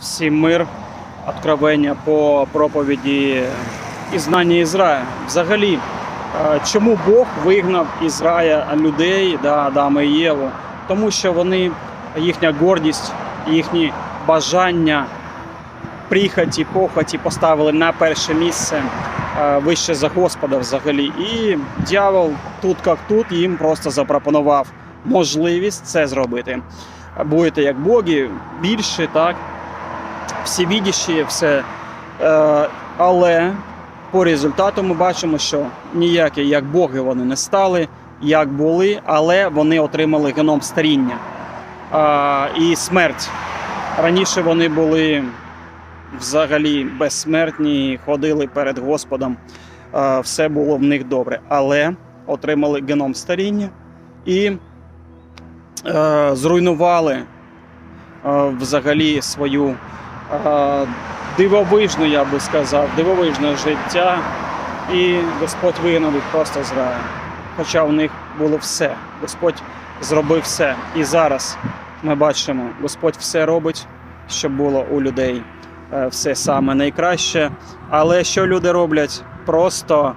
всім мир, откровення по проповіді і знання Ізраїля. Взагалі, е, чому Бог вигнав із рая людей, да, Адама і Єву? Тому що вони, їхня гордість, їхні бажання, прихоті, похоті поставили на перше місце е, вище за Господа взагалі. І дьявол тут як тут їм просто запропонував можливість це зробити. Будете як боги, більше, так, всевідіші, все. Е, але по результату ми бачимо, що ніякі як боги вони не стали, як були, але вони отримали геном старіння а, і смерть. Раніше вони були взагалі безсмертні, ходили перед Господом, а, все було в них добре, але отримали геном старіння і е, зруйнували е, взагалі свою е, дивовижну, я би сказав, дивовижне життя. І Господь вигнав їх просто з раю. Хоча у них було все. Господь зробив все. І зараз ми бачимо, Господь все робить, щоб було у людей е, все саме найкраще. Але що люди роблять? Просто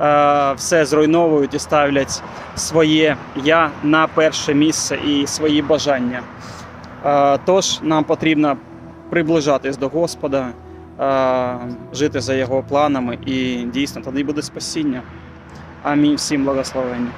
е, все зруйновують і ставлять своє я на перше місце і свої бажання. Е, Тож нам потрібно приближатись до Господа, жити за його планами, і дійсно тоді буде спасіння. Амінь. Всім благословення.